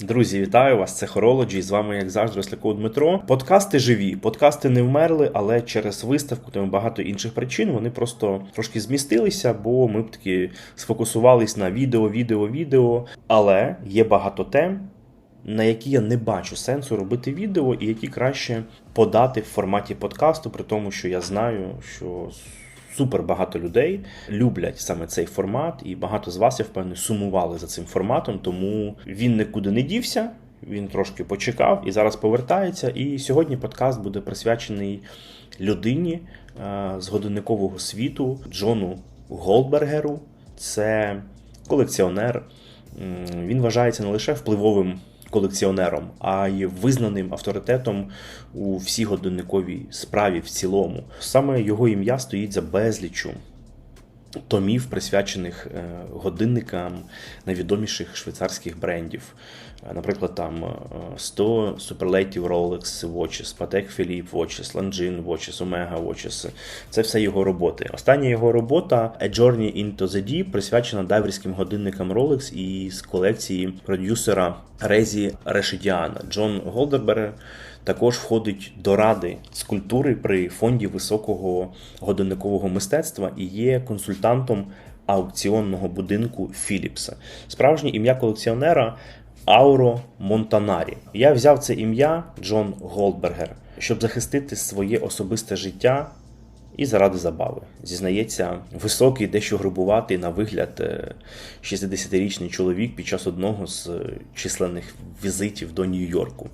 Друзі, вітаю вас! Це Horology, з вами, як завжди, Росляков Дмитро. Подкасти живі, подкасти не вмерли, але через виставку та багато інших причин вони просто трошки змістилися, бо ми б таки сфокусувались на відео, відео, відео. Але є багато тем, на які я не бачу сенсу робити відео, і які краще подати в форматі подкасту, при тому, що я знаю, що супер багато людей люблять саме цей формат, і багато з вас, я впевнений, сумували за цим форматом, тому він нікуди не дівся. Він трошки почекав і зараз повертається. І сьогодні подкаст буде присвячений людині е, з годинникового світу Джону Голдбергеру. Це колекціонер. Він вважається не лише впливовим колекціонером, а й визнаним авторитетом у всій годинниковій справі в цілому. Саме його ім'я стоїть за безлічу томів, присвячених е, годинникам найвідоміших швейцарських брендів. Е, Наприклад, там е, 100 Superlative Rolex Watches, Patek Philippe Watches, Longines Watches, Omega Watches. Це все його роботи. Остання його робота A Journey into the Deep присвячена дайверським годинникам Rolex із колекції продюсера Резі Решидіана. Джон Голдерберг також входить до ради скульптури при фонді високого годинникового мистецтва і є консультантом аукціонного будинку Філіпса. Справжнє ім'я колекціонера Ауро Монтанарі. Я взяв це ім'я Джон Голдбергер, щоб захистити своє особисте життя. І заради забави зізнається високий, дещо грубуватий на вигляд е, 60-річний чоловік під час одного з е, численних візитів до Нью-Йорку.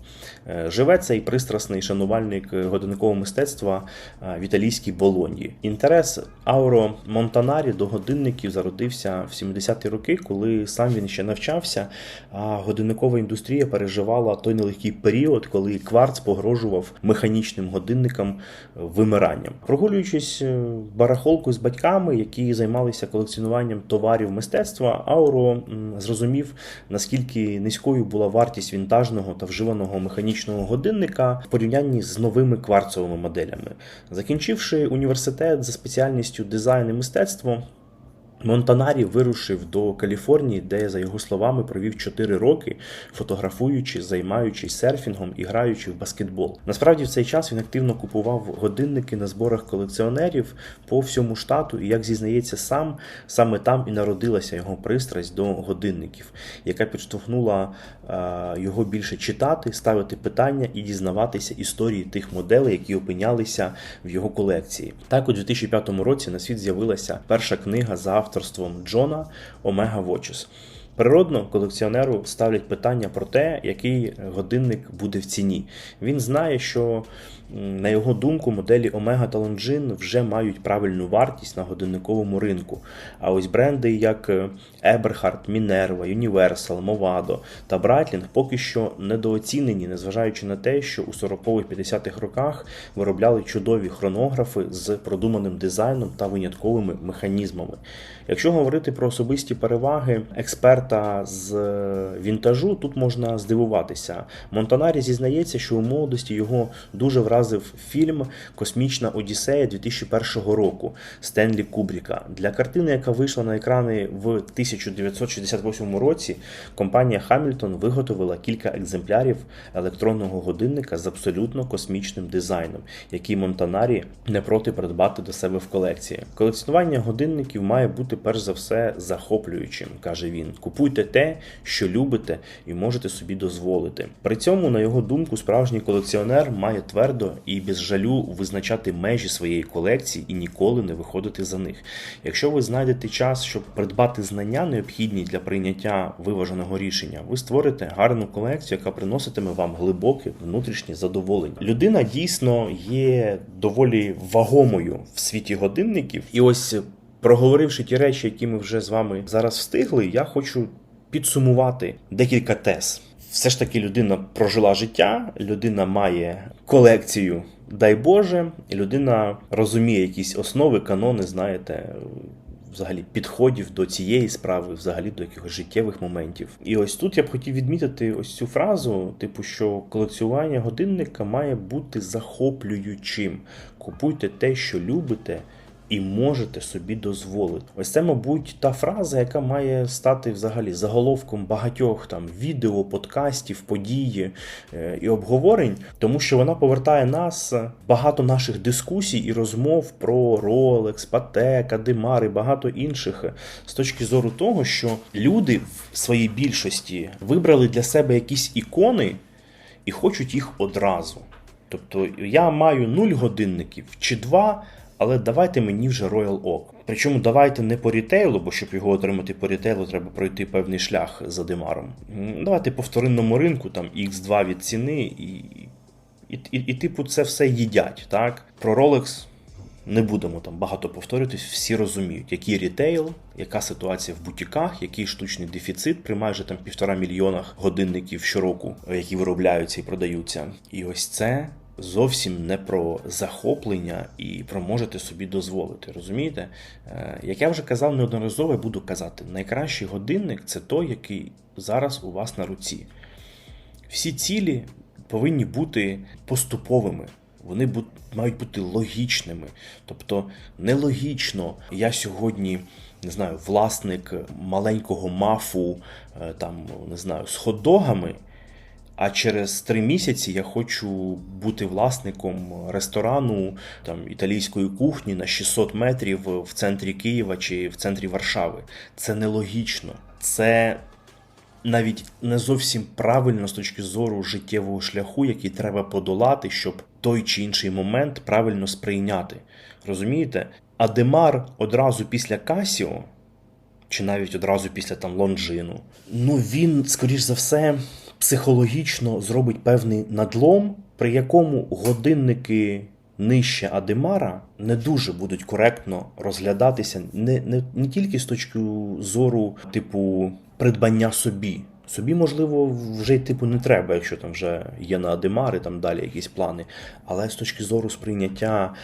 Е, Живе цей пристрасний шанувальник е, годинникового мистецтва е, в італійській Болоньї. Інтерес Ауро Монтанарі до годинників зародився в 70-ті роки, коли сам він ще навчався. А годинникова індустрія переживала той нелегкий період, коли кварц погрожував механічним годинникам вимиранням. Прогулюючись е, барахолку з батьками, які займалися колекціонуванням товарів мистецтва, Ауро зрозумів, наскільки низькою була вартість вінтажного та вживаного механічного годинника в порівнянні з новими кварцовими моделями. Закінчивши університет за спеціальністю дизайн і мистецтво. Монтанарі вирушив до Каліфорнії, де, за його словами, провів 4 роки, фотографуючи, займаючись серфінгом і граючи в баскетбол. Насправді, в цей час він активно купував годинники на зборах колекціонерів по всьому штату, і як зізнається сам, саме там і народилася його пристрасть до годинників, яка підштовхнула його більше читати, ставити питання і дізнаватися історії тих моделей, які опинялися в його колекції. Так, у 2005 році на світ з'явилася перша книга за авторством Джона Омега Watches. Природно, колекціонеру ставлять питання про те, який годинник буде в ціні. Він знає, що на його думку моделі Омега та Longines вже мають правильну вартість на годинниковому ринку. А ось бренди як е, Eberhard, Minerva, Universal, Movado та Breitling поки що недооцінені, незважаючи на те, що у 40-50-х роках виробляли чудові хронографи з продуманим дизайном та винятковими механізмами. Якщо говорити про особисті переваги експерта з е, вінтажу, тут можна здивуватися. Монтанарі зізнається, що у молодості його дуже вразив фільм Космічна Одіссея 2001 року Стенлі Кубріка. Для картини, яка вийшла на екрани в 1968 році, компанія Хамільтон виготовила кілька екземплярів електронного годинника з абсолютно космічним дизайном, який Монтанарі не проти придбати до себе в колекції. Колекціонування годинників має бути перш за все захоплюючим, каже він. Купуйте те, що любите, і можете собі дозволити. При цьому, на його думку, справжній колекціонер має твердо і без жалю визначати межі своєї колекції і ніколи не виходити за них. Якщо ви знайдете час, щоб придбати знання, необхідні для прийняття виваженого рішення, ви створите гарну колекцію, яка приноситиме вам глибоке внутрішнє задоволення. Людина дійсно є доволі вагомою в світі годинників, і ось проговоривши ті речі, які ми вже з вами зараз встигли, я хочу підсумувати декілька тез. Все ж таки, людина прожила життя, людина має колекцію, дай Боже, людина розуміє якісь основи, канони, знаєте, взагалі підходів до цієї справи, взагалі до якихось життєвих моментів. І ось тут я б хотів відмітити ось цю фразу, типу, що колекціонування годинника має бути захоплюючим. Купуйте те, що любите. І можете собі дозволити. Ось це, мабуть, та фраза, яка має стати взагалі заголовком багатьох там відео, подкастів, події е, і обговорень, тому що вона повертає нас багато наших дискусій і розмов про Rolex, Patek, Ademar і багато інших з точки зору того, що люди в своїй більшості вибрали для себе якісь ікони і хочуть їх одразу. Тобто я маю 0 годинників чи 2, але давайте мені вже Royal Oak. Причому давайте не по рітейлу, бо щоб його отримати по рітейлу, треба пройти певний шлях за демаром. Давайте по вторинному ринку, там X2 від ціни, і, і, і, і типу, це все їдять. так? Про Rolex не будемо там багато повторюватись, всі розуміють, який рітейл, яка ситуація в бутіках, який штучний дефіцит при майже там півтора мільйонах годинників щороку, які виробляються і продаються. І ось це зовсім не про захоплення і про можете собі дозволити. Розумієте? Е, як я вже казав неодноразово, буду казати, найкращий годинник це той, який зараз у вас на руці. Всі цілі повинні бути поступовими. Вони мають бути логічними. Тобто нелогічно, я сьогодні не знаю, власник маленького мафу е, там, не знаю, з хот-догами, а через три місяці я хочу бути власником ресторану там італійської кухні на 600 метрів в центрі Києва чи в центрі Варшави. Це нелогічно. Це навіть не зовсім правильно з точки зору життєвого шляху, який треба подолати, щоб той чи інший момент правильно сприйняти. Розумієте? А Демар одразу після Касіо, чи навіть одразу після там Лонжину, ну він, скоріш за все, психологічно зробить певний надлом, при якому годинники нижче Адемара не дуже будуть коректно розглядатися не, не, не тільки з точки зору, типу, придбання собі. Собі, можливо, вже й типу не треба, якщо там вже є на Адемари, там далі якісь плани. Але з точки зору сприйняття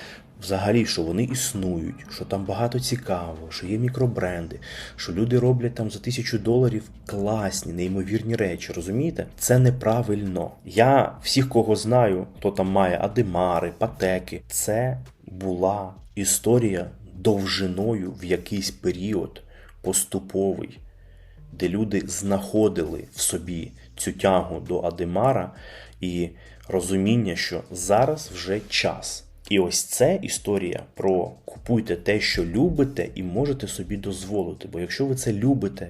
взагалі, що вони існують, що там багато цікавого, що є мікробренди, що люди роблять там за тисячу доларів класні, неймовірні речі. Розумієте? Це неправильно. Я всіх, кого знаю, хто там має Адемари, патеки, це була історія довжиною в якийсь період поступовий де люди знаходили в собі цю тягу до Адемара і розуміння, що зараз вже час. І ось це історія про купуйте те, що любите, і можете собі дозволити. Бо якщо ви це любите,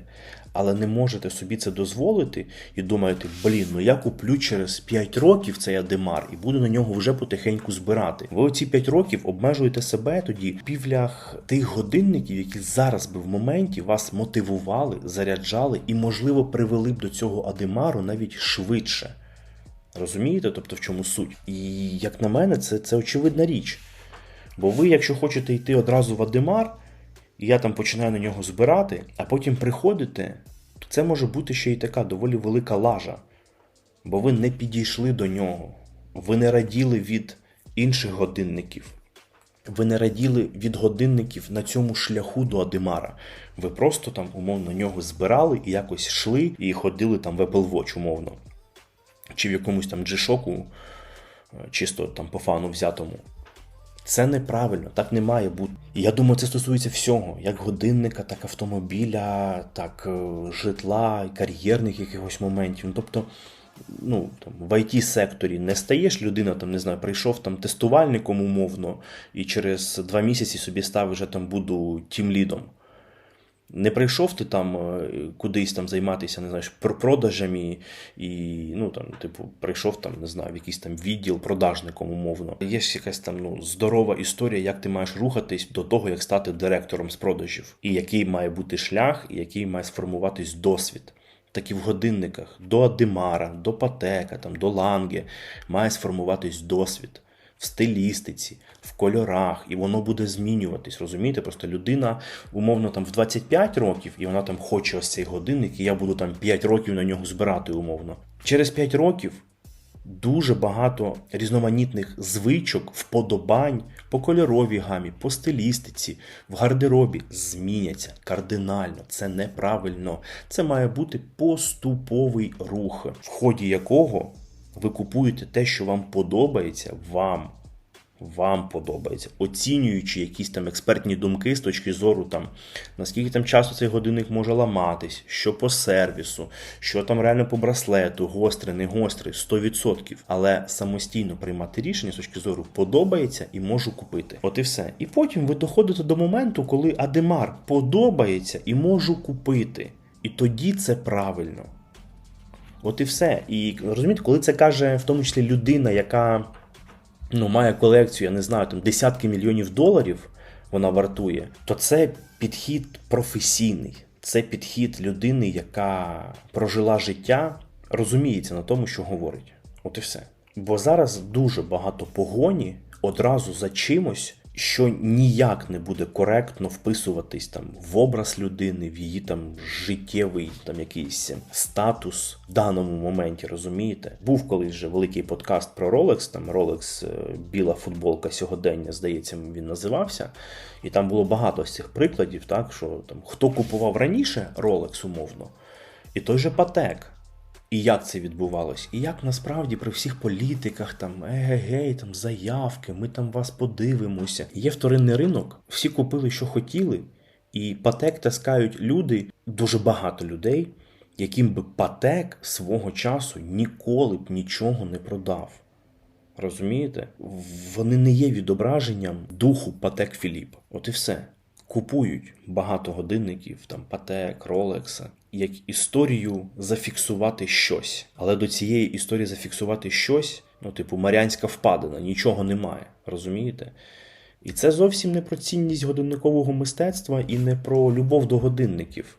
але не можете собі це дозволити, і думаєте, блін, ну я куплю через 5 років цей адемар і буду на нього вже потихеньку збирати. Ви оці 5 років обмежуєте себе тоді півлях тих годинників, які зараз би в моменті вас мотивували, заряджали і, можливо, привели б до цього адемару навіть швидше. Розумієте, тобто в чому суть? І як на мене, це це очевидна річ. Бо ви, якщо хочете йти одразу в Адемар, і я там починаю на нього збирати, а потім приходите, то це може бути ще й така доволі велика лажа. Бо ви не підійшли до нього, ви не раділи від інших годинників. Ви не раділи від годинників на цьому шляху до Адемара. Ви просто там, умовно, нього збирали і якось йшли і ходили там в Apple Watch, умовно чи в якомусь там джишоку, е, чисто там по фану взятому. Це неправильно, так не має бути. Я думаю, це стосується всього: як годинника, так автомобіля, так е, житла, кар'єрних якихось моментів. Ну, тобто, ну, там, в it секторі не стаєш людина, там, не знаю, прийшов там тестувальником умовно, і через два місяці собі став вже там буду тімлідом. Не прийшов ти там е, кудись там займатися, не знаю, продажами і, ну там, типу, прийшов там, не знаю, в якийсь там відділ продажником умовно. Є якась там ну, здорова історія, як ти маєш рухатись до того, як стати директором з продажів, і який має бути шлях, і який має сформуватись досвід. Так і в годинниках до Адемара, до Патека, там, до Ланге має сформуватись досвід в стилістиці, в кольорах, і воно буде змінюватись. Розумієте? Просто людина, умовно, там в 25 років, і вона там хоче ось цей годинник, і я буду там 5 років на нього збирати, умовно. Через 5 років. Дуже багато різноманітних звичок, вподобань по кольоровій гамі, по стилістиці, в гардеробі зміняться кардинально. Це неправильно. Це має бути поступовий рух, в ході якого ви купуєте те, що вам подобається вам. вам подобається, оцінюючи якісь там експертні думки з точки зору, там, наскільки там часто цей годинник може ламатись, що по сервісу, що там реально по браслету, гострий, не гострий, 100%. Але самостійно приймати рішення з точки зору подобається і можу купити. От і все. І потім ви доходите до моменту, коли Адемар подобається і можу купити. І тоді це правильно. От і все. І розумієте, коли це каже в тому числі людина, яка ну, має колекцію, я не знаю, там десятки мільйонів доларів вона вартує, то це підхід професійний. Це підхід людини, яка прожила життя, розуміється на тому, що говорить. От і все. Бо зараз дуже багато погоні одразу за чимось, що ніяк не буде коректно вписуватись там в образ людини, в її там життєвий там якийсь статус в даному моменті, розумієте? Був колись вже великий подкаст про Rolex, там Rolex е, біла футболка сьогодення, здається, він називався. І там було багато з цих прикладів, так що там хто купував раніше Rolex умовно, і той же Патек. І як це відбувалось? І як насправді при всіх політиках, там егегей, там заявки, ми там вас подивимося. Є вторинний ринок, всі купили, що хотіли, і патек таскають люди, дуже багато людей, яким би патек свого часу ніколи б нічого не продав. Розумієте? Вони не є відображенням духу Патек Філіп. От і все. Купують багато годинників, там Патек, Ролекса, як історію зафіксувати щось. Але до цієї історії зафіксувати щось, ну, типу, Марянська впадина, нічого немає. Розумієте? І це зовсім не про цінність годинникового мистецтва і не про любов до годинників.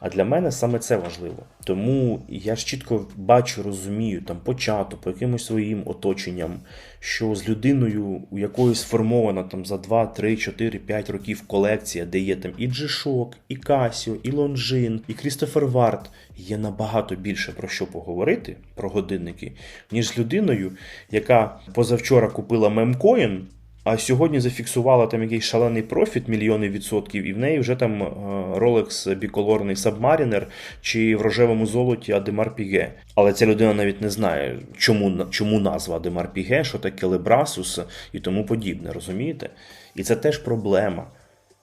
А для мене саме це важливо. Тому я ж чітко бачу, розумію там початок, по якимось своїм оточенням, що з людиною, у якої сформована там за 2, 3, 4, 5 років колекція, де є там і G-Shock, і Casio, і Longines, і Крістофер Варт, є набагато більше про що поговорити про годинники, ніж з людиною, яка позавчора купила мемкоін. А сьогодні зафіксувала там якийсь шалений профіт мільйони відсотків, і в неї вже там е, Rolex біколорний Submariner чи в рожевому золоті Адемар Піге. Але ця людина навіть не знає, чому, чому назва Адемар Піге, що таке Лебрасус і тому подібне, розумієте? І це теж проблема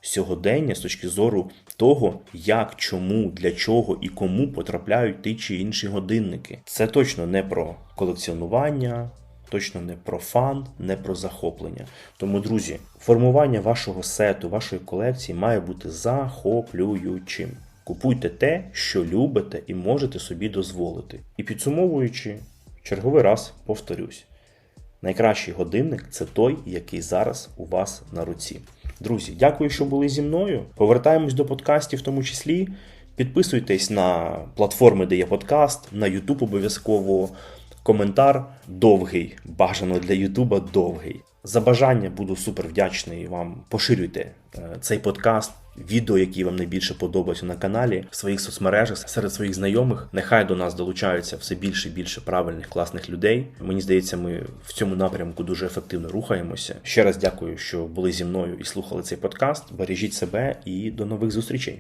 сьогодення з точки зору того, як, чому, для чого і кому потрапляють ті чи інші годинники. Це точно не про колекціонування. Точно не про фан, не про захоплення. Тому, друзі, формування вашого сету, вашої колекції має бути захоплюючим. Купуйте те, що любите і можете собі дозволити. І підсумовуючи, черговий раз повторюсь: найкращий годинник це той, який зараз у вас на руці. Друзі, дякую, що були зі мною. Повертаємось до подкастів в тому числі. Підписуйтесь на платформи, де є подкаст, на YouTube обов'язково. Коментар довгий, бажано для Ютуба довгий. За бажання буду супер вдячний вам. Поширюйте е, цей подкаст, відео, які вам найбільше подобаються на каналі, в своїх соцмережах, серед своїх знайомих. Нехай до нас долучаються все більше і більше правильних, класних людей. Мені здається, ми в цьому напрямку дуже ефективно рухаємося. Ще раз дякую, що були зі мною і слухали цей подкаст. Бережіть себе і до нових зустрічей.